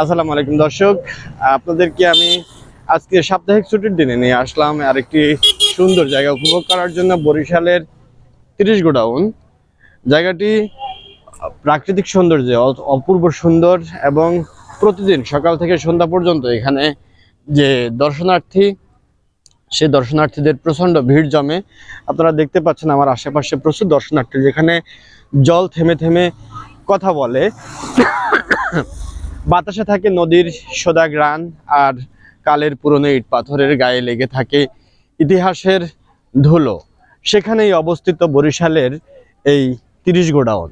আসসালামু আলাইকুম দর্শক আপনাদেরকে আমি আজকে সাপ্তাহিক ছুটির দিনে নিয়ে আসলাম আরেকটি সুন্দর জায়গা উপভোগ করার জন্য বরিশালের তিরিশ গোডাউন। জায়গাটি প্রাকৃতিক সৌন্দর্যে অপূর্ব সুন্দর এবং প্রতিদিন সকাল থেকে সন্ধ্যা পর্যন্ত এখানে যে দর্শনার্থী, সে দর্শনার্থীদের প্রচণ্ড ভিড় জমে। আপনারা দেখতে পাচ্ছেন আমার আশেপাশে প্রচুর দর্শনার্থী যেখানে জল থেমে থেমে কথা বলে। বাতাসে থাকে নদীর সোদা গ্রান আর কালের পুরনো ইট পাথরের গায়ে লেগে থাকে ইতিহাসের ধুলো। সেখানেই অবস্থিত বরিশালের এই তিরিশ গোডাউন।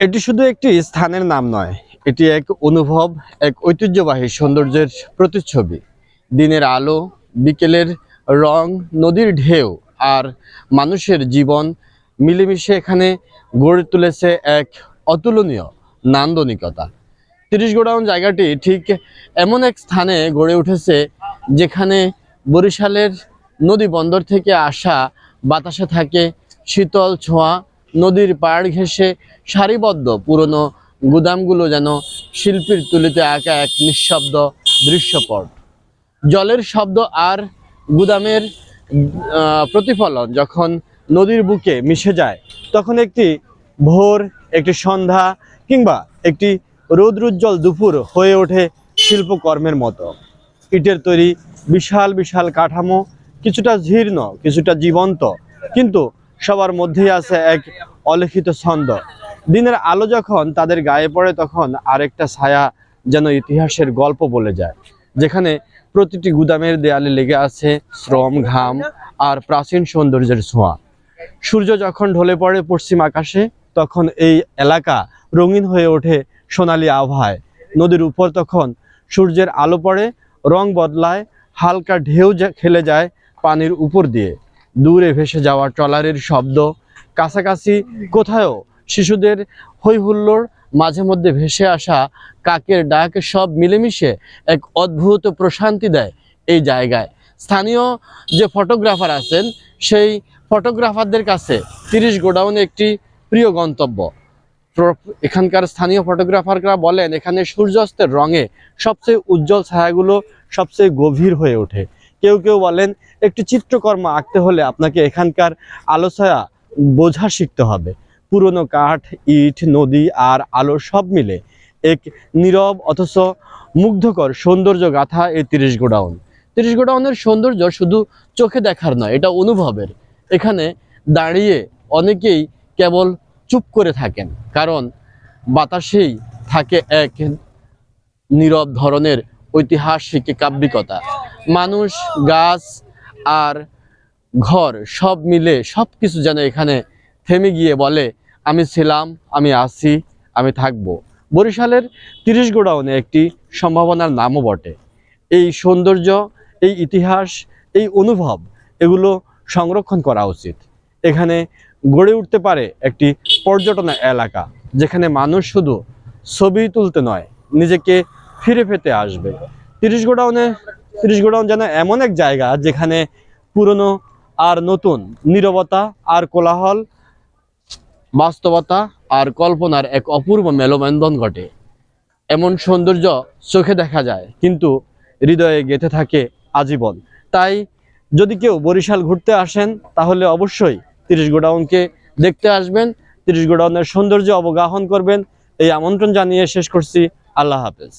এটি শুধু একটি স্থানের নাম নয়, এটি এক অনুভব, এক ঐতিহ্যবাহী সৌন্দর্যের প্রতিচ্ছবি। দিনের আলো, বিকেলের রং, নদীর ঢেউ আর মানুষের জীবন মিলেমিশে এখানে গড়ে তুলেছে এক অতুলনীয় নান্দনিকতা। তিরিশ গোডাউন জায়গাটি ঠিক এমন এক স্থানে গড়ে উঠেছে যেখানে বরিশালের নদী বন্দর থেকে আসা বাতাসে থাকে শীতল ছোঁয়া, নদীর পাড় ঘেঁষে সারিবদ্ধ পুরনো গুদামগুলো যেন শিল্পীর তুলিতে আঁকা এক নিঃশব্দ দৃশ্যপট। জলের শব্দ আর গুদামের প্রতিফলন যখন নদীর বুকে মিশে যায়, তখন একটি ভোর, একটি সন্ধ্যা কিংবা একটি রৌদ্রোজ্জ্বল দুপুর হয়ে ওঠে শিল্পকর্মের মতো। ইটের তৈরি বিশাল বিশাল কাঠামো কিছুটা জীর্ণ, কিছুটা জীবন্ত, কিন্তু সবার মধ্যেই আছে এক অলিখিত ছন্দ। দিনের আলো যখন তাদের গায়ে পড়ে, তখন আরেকটা ছায়া যেন ইতিহাসের গল্প বলে যায়, যেখানে প্রতিটি গুদামের দেয়ালে লেগে আছে শ্রম, ঘাম আর প্রাচীন সৌন্দর্যের ছোঁয়া। সূর্য যখন ঢলে পড়ে পশ্চিম আকাশে, তখন এই এলাকা রঙিন হয়ে ওঠে সোনালি আবহায় নদীর উপর তখন সূর্যের আলো পড়ে, রং বদলায়, হালকা ঢেউ খেলে যায় পানির উপর দিয়ে। দূরে ভেসে যাওয়া ট্রলারের শব্দ, কাছাকাছি কোথাও শিশুদের হৈ হুল্লোড় মাঝে মধ্যে ভেসে আসা কাকের ডাক, সব মিলেমিশে এক অদ্ভুত প্রশান্তি দেয় এই জায়গায়। স্থানীয় যে ফটোগ্রাফার আছেন, সেই ফটোগ্রাফারদের কাছে তিরিশ গোডাউন একটি প্রিয় গন্তব্য। এখানকার স্থানীয় ফটোগ্রাফাররা বলেন, এখানে সূর্যাস্তের রঙে সবচেয়ে উজ্জ্বল ছায়াগুলো সবচেয়ে গভীর হয়ে ওঠে। কেউ কেউ বলেন, একটি চিত্রকর্ম আঁকতে হলে আপনাকে এখানকার আলো ছায়া বোঝা শিখতে হবে। পুরনো কাঠ, ইট, নদী আর আলো সব মিলে এক নীরব অথচ মুগ্ধকর সৌন্দর্য গাথা এই তিরিশ গোডাউন। তিরিশ গোডাউনের সৌন্দর্য শুধু চোখে দেখার নয়, এটা অনুভবের। এখানে দাঁড়িয়ে অনেকেই কেবল চুপ করে থাকেন। কারণ বাতাসেই থাকে এক নীরব ধরনের ঐতিহাসিক কাব্যিকতা। মানুষ, গাছ আর ঘর সব মিলে সব কিছু যেন এখানে থেমে গিয়ে বলে, আমি ছিলাম, আমি আছি, আমি থাকব। বরিশালের তিরিশ গোডাউনে একটি সম্ভাবনার নামও বটে। এই সৌন্দর্য, এই ইতিহাস, এই অনুভব, এগুলো সংরক্ষণ করা উচিত। এখানে গড়ে উঠতে পারে একটি পর্যটন এলাকা, যেখানে মানুষ শুধু ছবি তুলতে নয়, নিজেকে ফিরে পেতে আসবে। তিরিশ গোডাউনে, তিরিশ গোডাউন যেন এমন এক জায়গা, যেখানে পুরনো আর নতুন নীরবতা আর কোলাহল, বাস্তবতা আর কল্পনার এক অপূর্ব মেলবন্ধন ঘটে। এমন সৌন্দর্য চোখে দেখা যায়, কিন্তু হৃদয়ে গেঁথে থাকে আজীবন। তাই যদি কেউ বরিশাল ঘুরতে আসেন, তাহলে অবশ্যই তিরিশ গোডাউনকে দেখতে আসবেন, তিরিশ গোডাউনের সৌন্দর্য অবগাহন করবেন। এই আমন্ত্রণ জানিয়ে শেষ করছি। আল্লাহ হাফেজ।